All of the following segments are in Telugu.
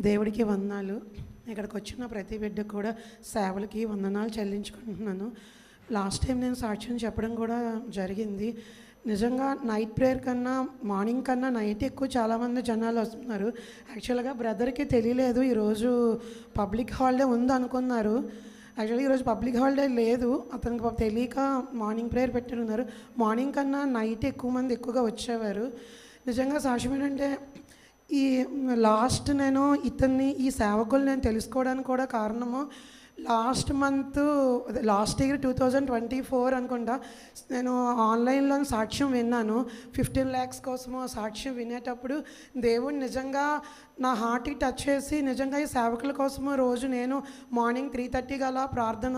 దేవుడికి వందనాలు ఇక్కడికి వచ్చిన ప్రతి బిడ్డకు కూడా సేవలకి వందనాలు చెల్లించుకుంటున్నాను. లాస్ట్ టైం నేను సాక్ష్యం చెప్పడం కూడా జరిగింది. నిజంగా నైట్ ప్రేయర్ కన్నా మార్నింగ్ కన్నా నైట్ ఎక్కువ చాలామంది జనాలు వస్తున్నారు. యాక్చువల్గా బ్రదర్కి తెలియలేదు ఈరోజు పబ్లిక్ హాలిడే ఉంది అనుకున్నారు యాక్చువల్గా ఈరోజు పబ్లిక్ హాలిడే లేదు. అతనికి తెలియక మార్నింగ్ ప్రేయర్ పెట్టినున్నారు. మార్నింగ్ కన్నా నైట్ ఎక్కువ మంది ఎక్కువగా వచ్చేవారు. నిజంగా సాక్ష్యం ఏంటంటే ఈ లాస్ట్ నేను ఇతన్ని ఈ సేవకులు నేను తెలుసుకోవడానికి కూడా కారణము last month last year two thousand twenty four అనుకుంటా నేను ఆన్లైన్లో సాక్ష్యం విన్నాను. ఫిఫ్టీన్ ల్యాక్స్ కోసము సాక్ష్యం వినేటప్పుడు దేవుడు నిజంగా నా హార్ట్కి టచ్ చేసి నిజంగా ఈ సేవకుల కోసము రోజు నేను మార్నింగ్ త్రీ థర్టీ గల ప్రార్థన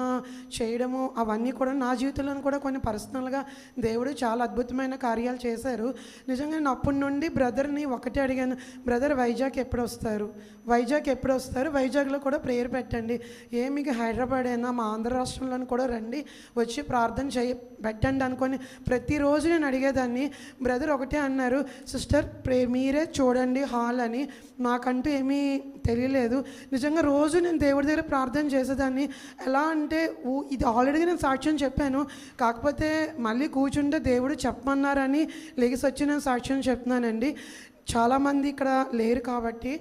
చేయడము అవన్నీ కూడా నా జీవితంలో కూడా కొన్ని పర్సనల్గా దేవుడు చాలా అద్భుతమైన కార్యాలు చేశారు. నిజంగా నేను అప్పటి నుండి బ్రదర్ని ఒకటే అడిగాను బ్రదర్ వైజాగ్ ఎప్పుడు వస్తారు? వైజాగ్ ఎప్పుడు వస్తారు? వైజాగ్లో కూడా ప్రేయర్ పెట్టండి. ఏ మీకు హైదరాబాద్ అయినా మా ఆంధ్ర రాష్ట్రంలోని కూడా రండి వచ్చి ప్రార్థన చేయ పెట్టండి అనుకొని ప్రతిరోజు నేను అడిగేదాన్ని. బ్రదర్ ఒకటే అన్నారు సిస్టర్ ప్రే మీరే చూడండి హాల్ అని మా నాకంటూ ఏమీ తెలియలేదు. నిజంగా రోజు నేను దేవుడి దగ్గర ప్రార్థన చేసేదాన్ని. ఎలా అంటే ఇది ఆల్రెడీ నేను సాక్ష్యం చెప్పాను. కాకపోతే మళ్ళీ కూర్చుంటే దేవుడు చెప్పమన్నారని లెగిసి వచ్చి నేను సాక్ష్యం చెప్తున్నానండి. చాలామంది ఇక్కడ లేరు కాబట్టి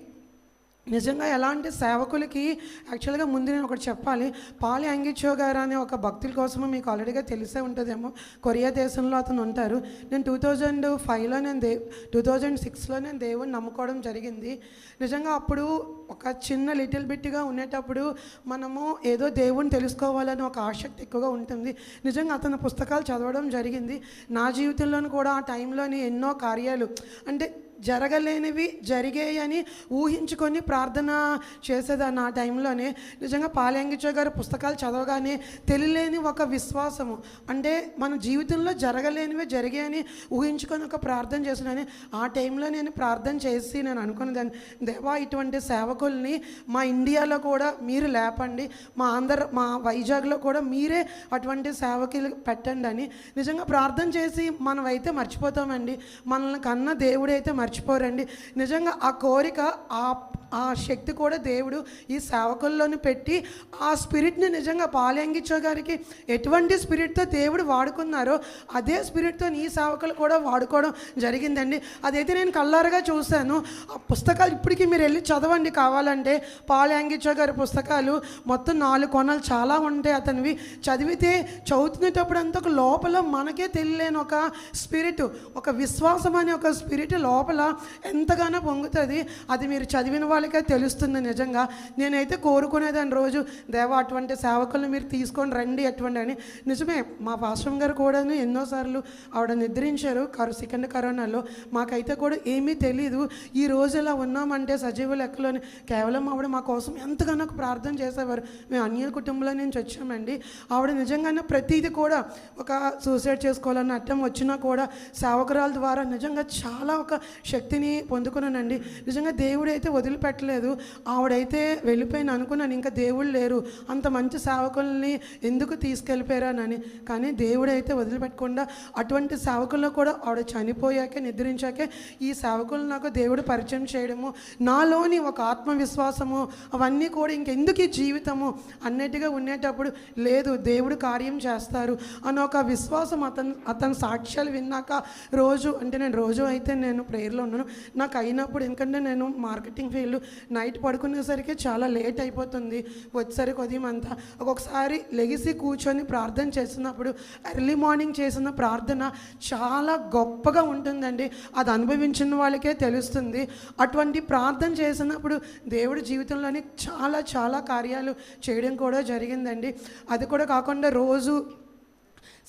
నిజంగా ఎలాంటి సేవకులకి యాక్చువల్గా ముందు నేను ఒకటి చెప్పాలి. పాలి అంగిచో గారు అనే ఒక భక్తుల కోసము మీకు ఆల్రెడీగా తెలిసే ఉంటుందేమో. కొరియా దేశంలో అతను ఉంటారు. నేను టూ థౌజండ్ ఫైవ్లో నేను దే టూ థౌజండ్ సిక్స్లో నేను దేవుని నమ్ముకోవడం జరిగింది. నిజంగా అప్పుడు ఒక చిన్న లిటిల్ బిట్గా ఉండేటప్పుడు మనము ఏదో దేవుని తెలుసుకోవాలని ఒక ఆసక్తి ఎక్కువగా ఉంటుంది. నిజంగా అతని పుస్తకాలు చదవడం జరిగింది. నా జీవితంలోనూ కూడా ఆ టైంలోని ఎన్నో కార్యాలు. అంటే జరగలేనివి జరిగాయని ఊహించుకొని ప్రార్థన చేసేదాన్ని ఆ టైంలోనే. నిజంగా పాలయంగిచో గారి పుస్తకాలు చదవగానే తెలియలేని ఒక విశ్వాసము. అంటే మన జీవితంలో జరగలేనివి జరిగాయని ఊహించుకొని ఒక ప్రార్థన చేసినని ఆ టైంలో నేను ప్రార్థన చేసి నేను అనుకున్నదాన్ని. దేవా ఇటువంటి సేవకుల్ని మా ఇండియాలో కూడా మీరు లేపండి. మా ఆంధ్ర మా వైజాగ్లో కూడా మీరే అటువంటి సేవకులు పెట్టండి అని. నిజంగా ప్రార్థన చేసి మనం అయితే మర్చిపోతామండి. మనల్ని కన్న దేవుడైతే మర్చి మర్చిపోరండి. నిజంగా ఆ కోరిక ఆ ఆ శక్తి కూడా దేవుడు ఈ సేవకుల్లోని పెట్టి ఆ స్పిరిట్ని నిజంగా పాలయంగిచ్చో గారికి ఎటువంటి స్పిరిట్తో దేవుడు వాడుకున్నారో అదే స్పిరిట్తో ఈ సేవకులు కూడా వాడుకోవడం జరిగిందండి. అదైతే నేను కల్లారగా చూశాను. ఆ పుస్తకాలు ఇప్పటికీ మీరు వెళ్ళి చదవండి. కావాలంటే పాలయాంగిచో గారి పుస్తకాలు మొత్తం నాలుగు కొనలు చాలా ఉంటాయి అతనివి. చదివితే చదువుతునేటప్పుడు అంతా ఒక లోపల మనకే తెలియలేని ఒక స్పిరిట్ ఒక విశ్వాసం అనే ఒక స్పిరిట్ లోపల ఎంతగానో పొంగుతుంది. అది మీరు చదివిన వాళ్ళకే తెలుస్తుంది నిజంగా. నేనైతే కోరుకునేదాన్ని రోజు దేవా అటువంటి సేవకులను మీరు తీసుకొని రండి అటువంటి అని. నిజమే మా పాశ్రం గారు కూడా ఎన్నోసార్లు ఆవిడ నిద్రించారు కరో సెకండ్ కరోనాలో. మాకైతే కూడా ఏమీ తెలియదు ఈ రోజు ఇలా ఉన్నామంటే సజీవ లెక్కలోని కేవలం ఆవిడ మా కోసం ఎంతగానో ప్రార్థన చేసేవారు. మేము అన్య కుటుంబంలో నుంచి వచ్చామండి. ఆవిడ నిజంగానే ప్రతిదీ కూడా ఒక సూసైడ్ చేసుకోవాలన్న అర్థం వచ్చినా కూడా సేవకురాల ద్వారా నిజంగా చాలా ఒక శక్తిని పొందుకున్నానండి. నిజంగా దేవుడైతే అయితే పెట్టలేదు. ఆవిడైతే వెళ్ళిపోయిన అనుకున్నాను ఇంకా దేవుడు లేరు. అంత మంచి సేవకుల్ని ఎందుకు తీసుకెళ్ళిపోయారనని. కానీ దేవుడైతే వదిలిపెట్టకుండా అటువంటి సేవకుల్లో కూడా ఆవిడ చనిపోయాకే నిద్రించాకే ఈ సేవకులు నాకు దేవుడు పరిచయం చేయడము నాలోని ఒక ఆత్మవిశ్వాసము అవన్నీ కూడా ఇంకెందుకు ఈ జీవితము అన్నట్టుగా ఉండేటప్పుడు లేదు దేవుడు కార్యం చేస్తారు అని ఒక విశ్వాసం అతను అతని సాక్ష్యాలు విన్నాక రోజు అంటే నేను రోజు అయితే నేను ప్రేయర్లో ఉన్నాను. నాకు అయినప్పుడు ఎందుకంటే నేను మార్కెటింగ్ ఫీల్డ్ నైట్ పడుకునేసరికి చాలా లేట్ అయిపోతుంది. వచ్చేసరికి ఉదయం అంతా ఒక్కొక్కసారి లెగిసి కూర్చొని ప్రార్థన చేస్తున్నప్పుడు ఎర్లీ మార్నింగ్ చేసిన ప్రార్థన చాలా గొప్పగా ఉంటుందండి. అది అనుభవించిన వాళ్ళకే తెలుస్తుంది. అటువంటి ప్రార్థన చేసినప్పుడు దేవుడి జీవితంలోని చాలా చాలా కార్యాలు చేయడం కూడా జరిగిందండి. అది కూడా కాకుండా రోజు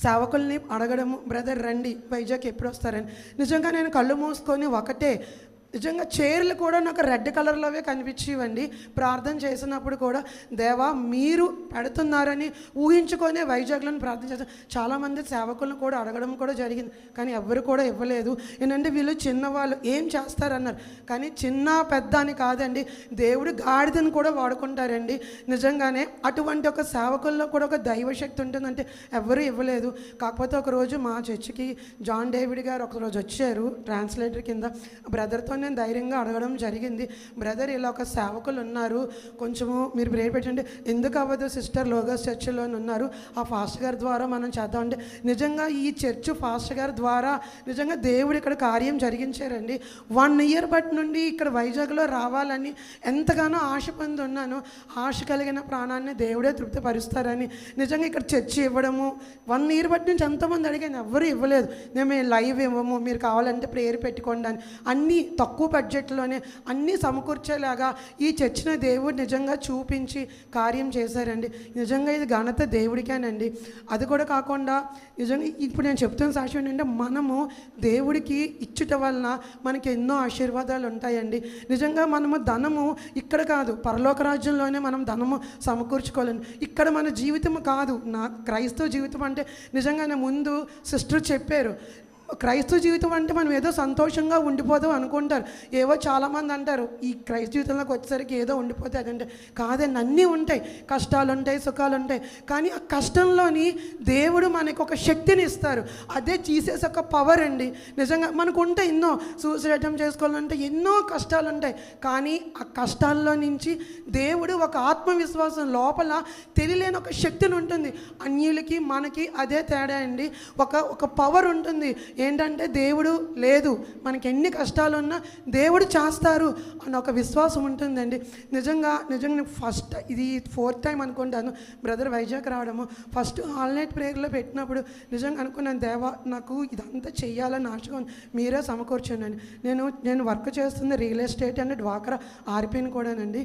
సేవకుల్ని అడగడము బ్రదర్ రండి వైజాగ్ ఎప్పుడు వస్తారని. నిజంగా నేను కళ్ళు మూసుకొని ఒకటే నిజంగా చైర్లు కూడా నాకు రెడ్ కలర్లోవే కనిపించేవండి. ప్రార్థన చేసినప్పుడు కూడా దేవా మీరు పెడుతున్నారని ఊహించుకొని వైజాగ్లను ప్రార్థన చేస్తారు చాలామంది సేవకులను కూడా అడగడం కూడా జరిగింది. కానీ ఎవరు కూడా ఇవ్వలేదు. ఏంటంటే వీళ్ళు చిన్నవాళ్ళు ఏం చేస్తారన్నారు? కానీ చిన్న పెద్ద అని కాదండి. దేవుడు గాడిదని కూడా వాడుకుంటారండి. నిజంగానే అటువంటి ఒక సేవకుల్లో కూడా ఒక దైవశక్తి ఉంటుందంటే ఎవరు ఇవ్వలేదు. కాకపోతే ఒకరోజు మా చర్చికి జాన్ డేవిడ్ గారు ఒకరోజు వచ్చారు ట్రాన్స్లేటర్ కింద. బ్రదర్తో నేను ధైర్యంగా అడగడం జరిగింది. బ్రదర్ ఇలా ఒక సేవకులు ఉన్నారు. కొంచెము మీరు ప్రేర్ పెట్టండి. ఎందుకు అవ్వదు? సిస్టర్ లోగస్ చర్చిలో ఉన్నారు. ఆ ఫాస్ట్ గారి ద్వారా మనం చేద్దాం అంటే నిజంగా ఈ చర్చ్ ఫాస్ట్ గారి ద్వారా నిజంగా దేవుడు ఇక్కడ కార్యం జరిగించారండి. వన్ ఇయర్ బట్ నుండి ఇక్కడ వైజాగ్లో రావాలని ఎంతగానో ఆశ పొంది ఉన్నాను. ఆశ కలిగిన ప్రాణాన్ని దేవుడే తృప్తిపరుస్తారని. నిజంగా ఇక్కడ చర్చి ఇవ్వడము వన్ ఇయర్ బట్టి నుంచి ఎంతోమంది అడిగాను ఎవ్వరు ఇవ్వలేదు. మేము మేము లైవ్ ఇవ్వము మీరు కావాలంటే ప్రేయర్ పెట్టుకోండి అని. అన్నీ తక్కువ తక్కువ బడ్జెట్లోనే అన్నీ సమకూర్చేలాగా ఈ చర్చిన దేవుడు నిజంగా చూపించి కార్యం చేశారండి. నిజంగా ఇది ఘనత దేవుడికేనండి. అది కూడా కాకుండా నిజంగా ఇప్పుడు నేను చెప్తున్న సాక్ష్యం ఏంటంటే మనము దేవుడికి ఇచ్చుట వలన మనకి ఎన్నో ఆశీర్వాదాలు ఉంటాయండి. నిజంగా మనము ధనము ఇక్కడ కాదు పరలోక రాజ్యంలోనే మనం ధనము సమకూర్చుకోవాలండి ఇక్కడ మన జీవితం కాదు నా క్రైస్తవ జీవితం అంటే నిజంగానే ముందు సిస్టర్ చెప్పారు క్రైస్తవ జీవితం అంటే మనం ఏదో సంతోషంగా ఉండిపోదాం అనుకుంటారు. ఏవో చాలామంది అంటారు ఈ క్రైస్తవ జీవితంలోకి వచ్చేసరికి ఏదో ఉండిపోతే అదంటే కాదండి అన్నీ ఉంటాయి. కష్టాలు ఉంటాయి సుఖాలు ఉంటాయి కానీ ఆ కష్టంలోని దేవుడు మనకు ఒక శక్తిని ఇస్తారు. అదే జీసస్ ఒక పవర్ అండి. నిజంగా మనకు ఉంటాయి ఎన్నో సూసైడ్ చేసుకోవాలంటే ఎన్నో కష్టాలు ఉంటాయి కానీ ఆ కష్టాల్లో నుంచి దేవుడు ఒక ఆత్మవిశ్వాసం లోపల తెలియలేని ఒక శక్తిని ఉంటుంది. అన్యులకి మనకి అదే తేడా అండి. ఒక ఒక పవర్ ఉంటుంది. ఏంటంటే దేవుడు లేదు. మనకి ఎన్ని కష్టాలు ఉన్నా దేవుడు చేస్తారు అన్న ఒక విశ్వాసం ఉంటుందండి. నిజంగా నిజంగా ఫస్ట్ ఇది ఫోర్త్ టైం అనుకుంటాను. బ్రదర్ వైజాగ్ రావడము. ఫస్ట్ ఆల్ నైట్ ప్రేయర్లో పెట్టినప్పుడు నిజంగా అనుకున్నాను దేవా నాకు ఇదంతా చెయ్యాలని ఆశగా మీరే సమకూర్చున్నాను నేను నేను వర్క్ చేస్తుంది రియల్ ఎస్టేట్ అండ్ డ్వాక్రా ఆర్పిని కూడానండి.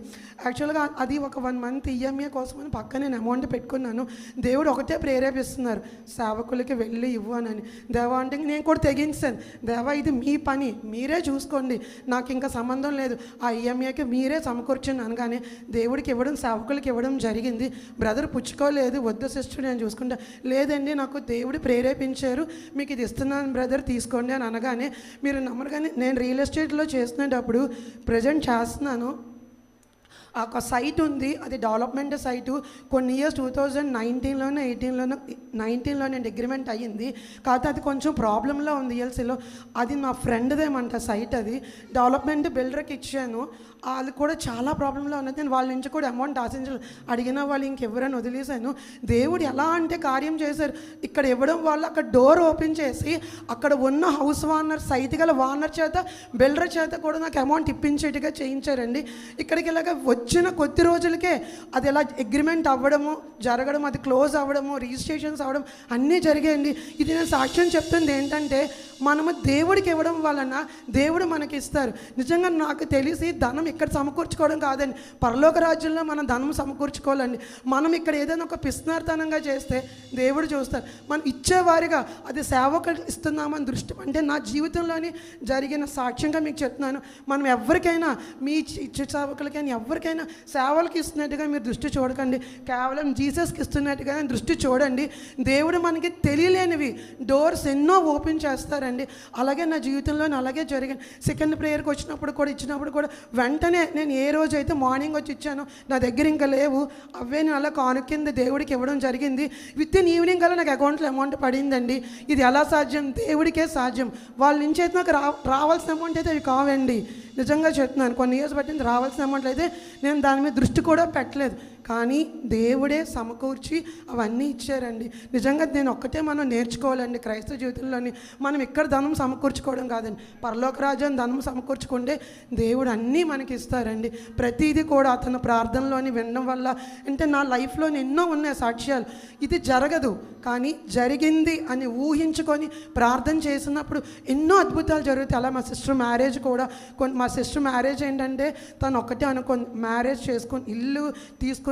యాక్చువల్గా అది ఒక వన్ మంత్ ఈఎంఏ కోసం అని పక్క నేను అమౌంట్ పెట్టుకున్నాను. దేవుడు ఒకటే ప్రేరేపిస్తున్నారు. సేవకులకి వెళ్ళి ఇవ్వు అని. దేవా అంటే నేను నేను కూడా తెగించాను. దేవా ఇది మీ పని. మీరే చూసుకోండి. నాకు ఇంకా సంబంధం లేదు. ఆ ఈఎంఏకి మీరే సమకూర్చండి అనగానే దేవుడికి ఇవ్వడం సేవకులకి ఇవ్వడం జరిగింది. బ్రదర్ పుచ్చుకోలేదు. వద్దు సిస్టర్ నేను చూసుకుంటా. లేదండి నాకు దేవుడు ప్రేరేపించారు. మీకు ఇది ఇస్తున్నాను బ్రదర్ తీసుకోండి అని అనగానే మీరు నమ్మరు కానీ నేను రియల్ ఎస్టేట్లో చేస్తున్నప్పుడు ప్రజెంట్ చేస్తున్నాను. ఒక సైట్ ఉంది అది డెవలప్మెంట్ సైటు. కొన్ని ఇయర్స్ టూ థౌజండ్ నైన్టీన్లోనే ఎయిటీన్లోనే నైన్టీన్లో నేను అగ్రిమెంట్ అయ్యింది. కాకపోతే అది కొంచెం ప్రాబ్లంలో ఉంది ఎల్సీలో అది నా ఫ్రెండ్దేమంట సైట్ అది. డెవలప్మెంట్ బిల్డర్కి ఇచ్చాను. అది కూడా చాలా ప్రాబ్లంలో ఉన్నది నేను వాళ్ళ నుంచి కూడా అమౌంట్ ఆశించాలి. అడిగిన వాళ్ళు ఇంకెవరైనా వదిలేశాను. దేవుడు ఎలా అంటే కార్యం చేశారు. ఇక్కడ ఇవ్వడం వల్ల అక్కడ డోర్ ఓపెన్ చేసి అక్కడ ఉన్న హౌస్ వార్నర్ సైట్ గల వార్నర్ చేత బిల్డర్ చేత కూడా నాకు అమౌంట్ ఇప్పించేట్టుగా చేయించారండి. ఇక్కడికి ఇలాగ వచ్చిన కొద్ది రోజులకే అది ఎలా అగ్రిమెంట్ అవ్వడము జరగడం అది క్లోజ్ అవ్వడము రిజిస్ట్రేషన్స్ అవ్వడం అన్నీ జరిగాయండి. ఇది నేను సాక్ష్యం చెప్తుంది ఏంటంటే మనము దేవుడికి ఇవ్వడం వలన దేవుడు మనకి ఇస్తారు నిజంగా నాకు తెలిసి ధనం ఇక్కడ సమకూర్చుకోవడం కాదండి. పరలోక రాజ్యంలో మనం ధనం సమకూర్చుకోవాలండి. మనం ఇక్కడ ఏదైనా ఒక పిస్నార్థనంగా చేస్తే దేవుడు చూస్తారు. మనం ఇచ్చేవారిగా అది సేవకు ఇస్తున్నామని దృష్టి అంటే నా జీవితంలోని జరిగిన సాక్ష్యంగా మీకు చెప్తున్నాను. మనం ఎవరికైనా మీ ఇచ్చే సేవకులకైనా ఎవరికైనా సేవలకు ఇస్తున్నట్టుగా మీరు దృష్టి చూడకండి. కేవలం జీసస్కి ఇస్తున్నట్టుగా దృష్టి చూడండి. దేవుడు మనకి తెలియలేనివి డోర్స్ ఎన్నో ఓపెన్ చేస్తారండి. అలాగే నా జీవితంలో అలాగే జరిగింది. సెకండ్ ప్రేయర్కి వచ్చినప్పుడు కూడా ఇచ్చినప్పుడు కూడా వెంటనే నేను ఏ రోజు అయితే మార్నింగ్ వచ్చి ఇచ్చానో నా దగ్గర ఇంకా లేవు. అవే నేను అలా కానుకింద దేవుడికి ఇవ్వడం జరిగింది. విత్ ఇన్ ఈవినింగ్ కల్లా నాకు అకౌంట్లో అమౌంట్ పడిందండి. ఇది ఎలా సాధ్యం? దేవుడికే సాధ్యం. వాళ్ళ నుంచి అయితే నాకు రా రావాల్సిన అమౌంట్ అయితే అవి కావండి. నిజంగా చెప్తున్నాను. కొన్ని ఇయర్స్ పట్టింది రావాల్సిన అమౌంట్ అయితే నేను దాని మీద దృష్టి కూడా పెట్టలేదు. కానీ దేవుడే సమకూర్చి అవన్నీ ఇచ్చారండి. నిజంగా నేను ఒక్కటే మనం నేర్చుకోవాలండి క్రైస్తవ జీవితంలోని. మనం ఇక్కడ ధనం సమకూర్చుకోవడం కాదండి. పరలోక రాజ్యం ధనం సమకూర్చుకుంటే దేవుడు అన్నీ మనకి ఇస్తారండి. ప్రతిదీ కూడా అతను ప్రార్థనలోని వినడం వల్ల అంటే నా లైఫ్లో ఎన్నో ఉన్నాయి సాక్ష్యాలు. ఇది జరగదు. కానీ జరిగింది అని ఊహించుకొని ప్రార్థన చేసినప్పుడు ఎన్నో అద్భుతాలు జరుగుతాయి. అలా మా సిస్టర్ మ్యారేజ్ కూడా కొన్ని మా సిస్టర్ మ్యారేజ్ ఏంటంటే తను ఒక్కటే అనుకుంది మ్యారేజ్ చేసుకొని ఇల్లు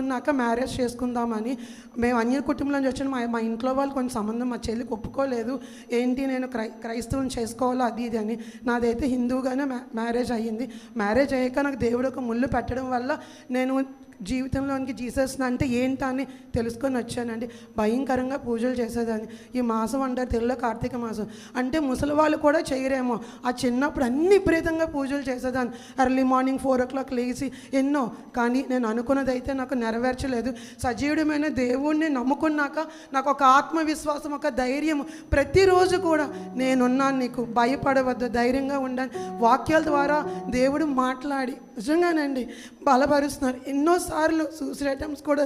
తీసుకున్నాక మ్యారేజ్ చేసుకుందామని మేము అన్య కుటుంబం నుంచి వచ్చిన మా మా ఇంట్లో వాళ్ళు కొంచెం సంబంధం మా చెల్లికి ఒప్పుకోలేదు. ఏంటి నేను క్రై క్రైస్తవుని చేసుకోవాలో? అది ఇది అని. నాదైతే హిందువుగానే మ్యా మ్యారేజ్ అయ్యింది. మ్యారేజ్ అయ్యాక నాకు దేవుడు ఒక ముళ్ళు పెట్టడం వల్ల నేను జీవితంలోనికి జీసస్ అంటే ఏంటి అని తెలుసుకొని వచ్చానండి. భయంకరంగా పూజలు చేసేదాన్ని. ఈ మాసం అంటారు తెలుగులో కార్తీక మాసం. అంటే ముసలి వాళ్ళు కూడా చేయరేమో. ఆ చిన్నప్పుడు అన్ని విపరీతంగా పూజలు చేసేదాన్ని. Early morning four o'clock లేచి ఎన్నో. కానీ నేను అనుకున్నది అయితే నాకు నెరవేర్చలేదు. సజీవుడమైన దేవుణ్ణి నమ్ముకున్నాక నాకు ఒక ఆత్మవిశ్వాసం ఒక ధైర్యం ప్రతిరోజు కూడా నేనున్నాను నీకు. భయపడవద్దు ధైర్యంగా ఉండాలి వాక్యాల ద్వారా దేవుడు మాట్లాడి నిజంగానండి బలపరుస్తున్నారు. ఎన్నో సార్లు సూసైడ్ అటెంప్ట్స్ కూడా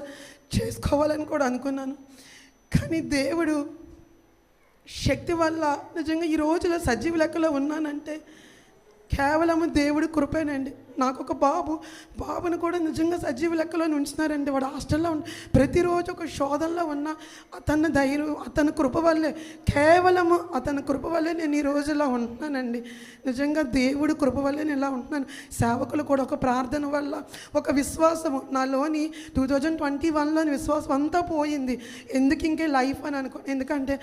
చేసుకోవాలని కూడా అనుకున్నాను. కానీ దేవుడు శక్తి వల్ల నిజంగా ఈ రోజులో సజీవ లెక్కలో ఉన్నానంటే కేవలము దేవుడి కృపేనండి. నాకు ఒక బాబు. బాబుని కూడా నిజంగా సజీవ లెక్కలో ఉంచినారండి వాడు హాస్టల్లో ఉండి ప్రతిరోజు ఒక శోధనలో ఉన్న అతని ధైర్యం అతని కృప వల్లే కేవలము అతని కృప వల్లే నేను ఈ రోజు ఇలా ఉంటున్నానండి. నిజంగా దేవుడి కృప వల్లే నేను ఇలా ఉంటున్నాను. సేవకులు కూడా ఒక ప్రార్థన వల్ల ఒక విశ్వాసము. నాలోని టూ థౌజండ్ ట్వంటీ వన్లోని విశ్వాసం అంతా పోయింది. ఎందుకు ఇంకే లైఫ్ అని అనుకో ఎందుకంటే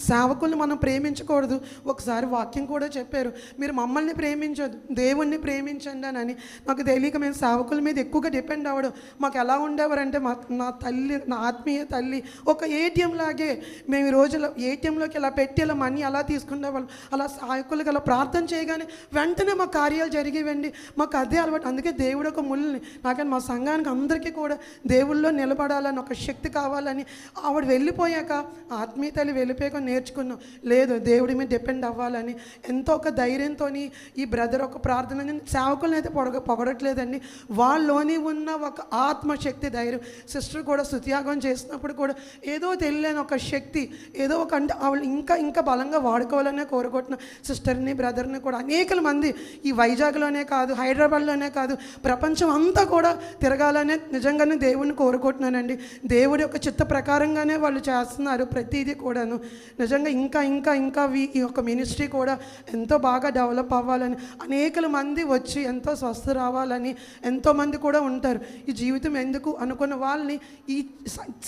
సేవకులు సేవకుల్ని మనం ప్రేమించకూడదు. ఒకసారి వాక్యం కూడా చెప్పారు. మీరు మమ్మల్ని ప్రేమించొద్దు. దేవుణ్ణి ప్రేమించండి అని అని నాకు తెలియక మేము సేవకుల మీద ఎక్కువగా డిపెండ్ అవ్వడం. మాకు ఎలా ఉండేవారంటే మా నా తల్లి నా ఆత్మీయ తల్లి ఒక ఏటీఎం లాగే మేము ఈ రోజులో ఏటీఎంలోకి ఇలా పెట్టి ఇలా మనీ అలా తీసుకునేవాళ్ళం అలా సహాయకులకు అలా ప్రార్థన చేయగానే వెంటనే మా కార్యాలు జరిగేవండి. మాకు అదే అలవాటు. అందుకే దేవుడు ఒక ముళ్ళని నాకని మా సంఘానికి అందరికీ కూడా దేవుళ్ళో నిలబడాలని ఒక శక్తి కావాలని ఆవిడ వెళ్ళిపోయాక ఆత్మీయ తల్లి వెళ్ళిపోయాక నేర్చుకున్నాం. లేదు దేవుడి మీద డిపెండ్ అవ్వాలని ఎంతో ఒక ధైర్యంతో ఈ బ్రదర్ ఒక ప్రార్థన సేవకులను అయితే పొడగ పొగడట్లేదండి. వాళ్ళలోని ఉన్న ఒక ఆత్మశక్తి ధైర్యం. సిస్టర్ కూడా సుత్యాగం చేసినప్పుడు కూడా ఏదో తెలియని ఒక శక్తి ఏదో ఒక అంటే ఆవిడ ఇంకా ఇంకా బలంగా వాడుకోవాలనే కోరుకుంటున్న సిస్టర్ని బ్రదర్ని కూడా అనేకల మంది ఈ వైజాగ్లోనే కాదు హైదరాబాద్లోనే కాదు ప్రపంచం అంతా కూడా తిరగాలనే నిజంగానే దేవుడిని కోరుకుంటున్నానండి. దేవుడి యొక్క చిత్త ప్రకారంగానే వాళ్ళు చేస్తున్నారు ప్రతిదీ కూడాను. నిజంగా ఇంకా ఇంకా ఇంకా ఈ యొక్క మినిస్ట్రీ కూడా ఎంతో బాగా డెవలప్ అవ్వాలని అనేకల మంది వచ్చి ఎంతో స్వస్థ రావాలని ఎంతోమంది కూడా ఉంటారు. ఈ జీవితం ఎందుకు అనుకున్న వాళ్ళని ఈ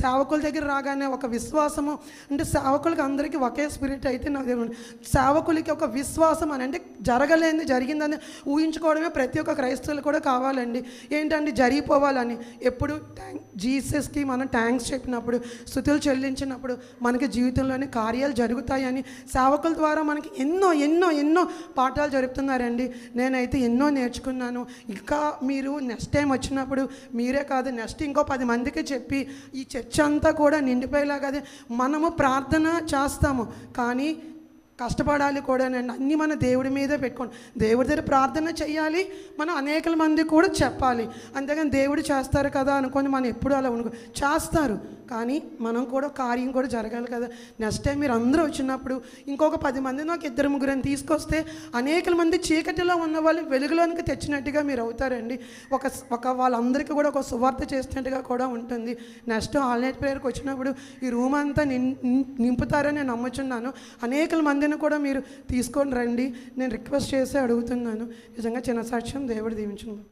సేవకుల దగ్గర రాగానే ఒక విశ్వాసము అంటే సేవకులకి అందరికీ ఒకే స్పిరిట్ అయితే నాకు సేవకులకి ఒక విశ్వాసం అని అంటే జరగలేని జరిగిందని ఊహించుకోవడమే ప్రతి ఒక్క క్రైస్తవులు కూడా కావాలండి. ఏంటండి జరిగిపోవాలని? ఎప్పుడు థ్యాంక్ జీసస్కి మనం థ్యాంక్స్ చెప్పినప్పుడు స్థుతులు చెల్లించినప్పుడు మనకి జీవితంలోని కార్యాలు జరుగుతాయని సేవకుల ద్వారా మనకి ఎన్నో ఎన్నో ఎన్నో పాఠాలు జరుపుతున్నారండి. నేనైతే ఎన్నో నేర్చుకున్నాను. ఇంకా మీరు నెక్స్ట్ టైం వచ్చినప్పుడు మీరే కాదు నెక్స్ట్ ఇంకో పది మందికి చెప్పి ఈ చర్చ అంతా కూడా నిండిపోయేలాగా అదే మనము ప్రార్థన చేస్తాము. కానీ కష్టపడాలి కూడా అన్నీ మన దేవుడి మీదే పెట్టుకోండి. దేవుడి దగ్గర ప్రార్థన చేయాలి మనం అనేకల మంది కూడా చెప్పాలి. అంతేగాని దేవుడు చేస్తారు కదా అనుకొని మనం ఎప్పుడు అలా అనుకో చేస్తారు. కానీ మనం కూడా కార్యం కూడా జరగాలి కదా. నెక్స్ట్ టైం మీరు అందరూ వచ్చినప్పుడు ఇంకొక పది మంది నాకు ఇద్దరు ముగ్గురిని తీసుకొస్తే అనేక మంది చీకటిలో ఉన్న వాళ్ళు వెలుగులోనికి తెచ్చినట్టుగా మీరు అవుతారండి. ఒక ఒక వాళ్ళందరికీ కూడా ఒక సువార్త చేసినట్టుగా కూడా ఉంటుంది. నెక్స్ట్ ఆల్నైట్ ప్రేయర్కి వచ్చినప్పుడు ఈ రూమ్ అంతా నింపుతారని నేను నమ్ముచున్నాను. అనేక మందిని కూడా మీరు తీసుకొని రండి. నేను రిక్వెస్ట్ చేసి అడుగుతున్నాను. నిజంగా చిన్న సాక్ష్యం దేవుడు దీవించును.